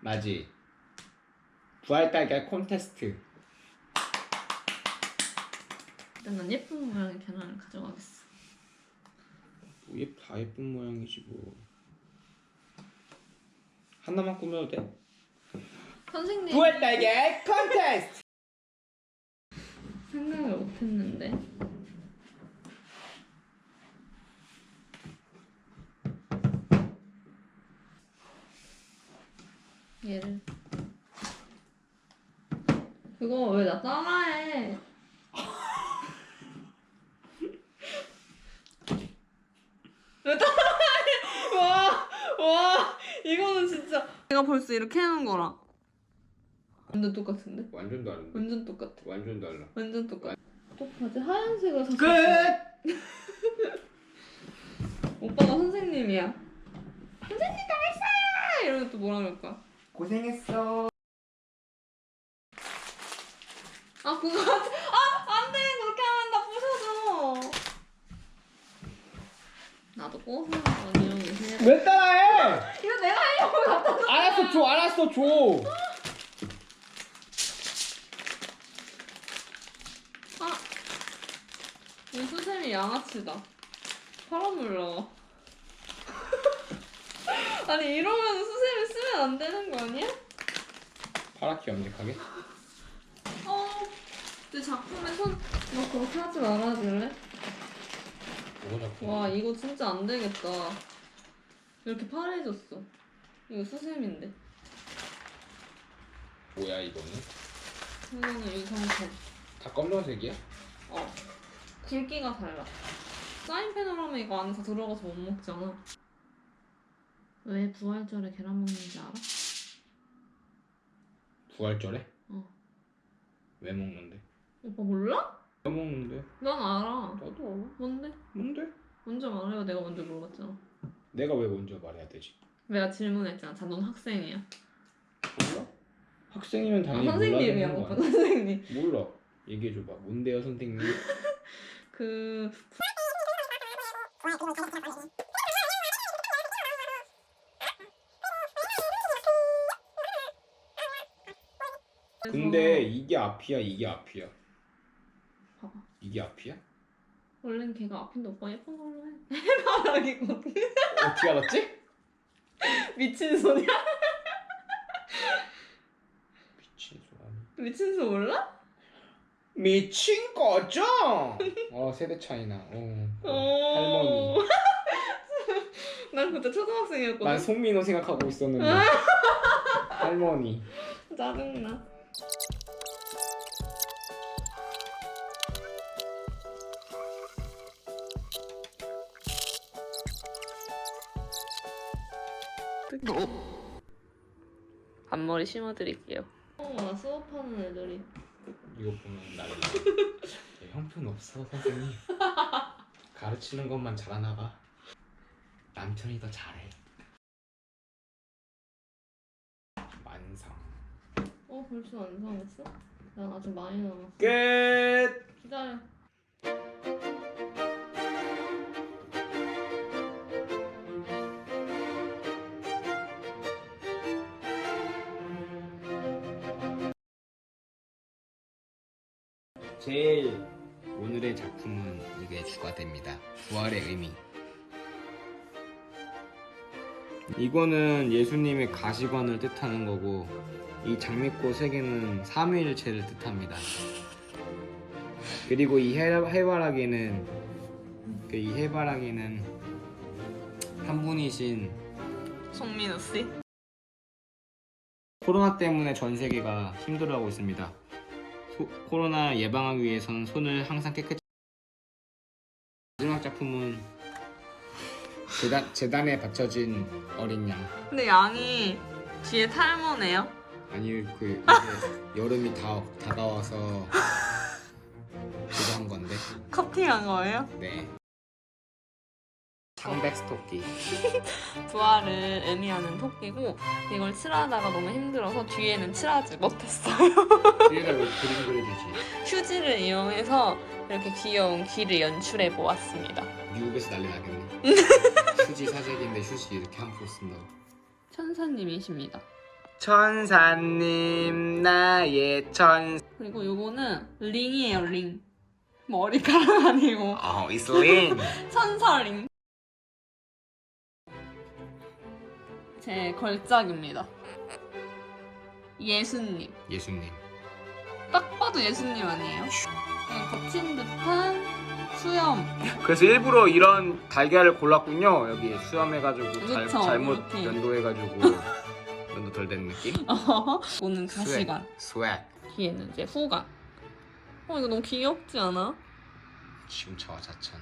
맞지? 부활 달걀 콘테스트. 일단 난 예쁜 모양의 계란을 가져가겠어. 뭐 예, 다 예쁜 모양이지 뭐. 하나만 꾸며도 돼? 선생님 부활 달걀 콘테스트. 생각을 못했는데. 얘를 그거 왜 나 따라해? 왜 따라해? 와, 와, 이거는 진짜 내가 벌써 이렇게 해놓은 거랑 완전 똑같은데? 완전 다른데. 완전 똑같아. 완전 달라. 완전 똑같아. 또 바지 하얀색을 샀어. 끝. 오빠가 선생님이야. 선생님 다 했어요! 이러면 또 뭐라 그럴까? 고생했어. 아 그거 아 안돼 그렇게 하면 나 부셔져. 나도 꼬스는 거 이런 거 해야 돼. 왜 따라해? 이거 내가 하려고 갖다 놨. 알았어 줘 알았어 줘. 아, 이 수세미 양아치다. 사람 올라와. 아니 이러면 수세미 쓰면 안 되는 거 아니야? 파랗게 염색하게? 어, 내 작품에 손, 너 그렇게 하지 말아줄래? 뭐가 자꾸? 와, 이거 진짜 안 되겠다. 이렇게 파래졌어. 이거 수세미인데. 뭐야 이거는? 이거는 이 상태. 다 검정색이야? 어. 굵기가 달라. 사인펜으로 하면 이거 안에서 들어가서 못 먹잖아. 왜 부활절에 계란 먹는지 알아? 부활절에? 어. 왜 먹는데? 오빠 몰라? 왜 먹는데? 난 알아. 나도 알아. 뭔데? 뭔데? 먼저 말해요. 내가 먼저 물어봤잖아. 내가 왜 먼저 말해야 되지? 내가 질문했잖아. 자, 넌 학생이야. 몰라? 학생이면 아, 당연히 선생님이야, 몰라야 오빠? 선생님. 몰라. 얘기해줘봐. 뭔데요 선생님? 그 근데 이게 앞이야 이게 앞이야. 봐봐. 이게 앞이야? 원래는 걔가 앞인데 오빠 예쁜 걸로 해. 해바라기거든. 어떻게 알았지? 미친 소냐? 미친 소리. 미친 소 몰라? 미친 거죠? 어 세대 차이나. 어. 어. 할머니. 난 그때 초등학생이었거든. 난 송민호 생각하고 있었는데. 할머니. 짜증나. 앞머리 심어드릴게요. 어, 나 수업하는 애들이 이거 보면 나를 야, 형편 없어 선생님. 가르치는 것만 잘하나 봐. 남편이 더 잘해. 완성. 어 벌써 완성했어? 난 아직 많이 남았어. 끝. 기다려. 제일 오늘의 작품은 이게 주가 됩니다. 부활의 의미. 이거는 예수님의 가시관을 뜻하는 거고 이 장미꽃 세 개는 삼위일체를 뜻합니다. 그리고 이 해, 해바라기는 그 이 해바라기는 한 분이신 송민우 씨. 코로나 때문에 전 세계가 힘들어하고 있습니다. 소- 코로나 예방하기 위해서는 손을 항상 깨끗이 마지막 작품은 재단, 재단에 바쳐진 어린 양 근데 양이 뒤에 탈모네요. 아니 그 이제 여름이 다 다가와서 그거 한 건데 커팅한 거예요? 네 창백 토끼. 부활을 의미하는 토끼고 이걸 칠하다가 너무 힘들어서 뒤에는 칠하지 못했어요. 뒤에다 왜 그림 그려주지? 휴지를 이용해서 이렇게 귀여운 귀를 연출해 보았습니다. 미국에서 난리 나겠네. 휴지 사재기인데 휴지 이렇게 함부로 쓴다고. 천사님이십니다. 천사님 나의 천 그리고 요거는 링이에요 링. 머리카락 아니고. 어, 이슬린 천사링 제 걸작입니다. 예수님. 예수님. 딱 봐도 예수님 아니에요? 그냥 거친 듯한 수염. 그래서 일부러 이런 달걀을 골랐군요. 여기 수염해가지고 잘, 그쵸, 잘못 이렇게. 연도해가지고 연도 덜 된 느낌? 오는 가시관 스웩. 뒤에는 이제 후관 어 이거 너무 귀엽지 않아? 춤춰 자천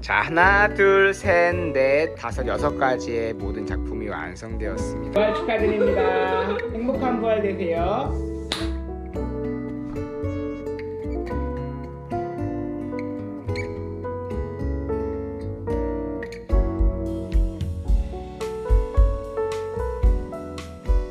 자 하나 둘셋넷 다섯 여섯 가지의 모든 작품이 완성되었습니다. 축하드립니다. 행복한 부활 되세요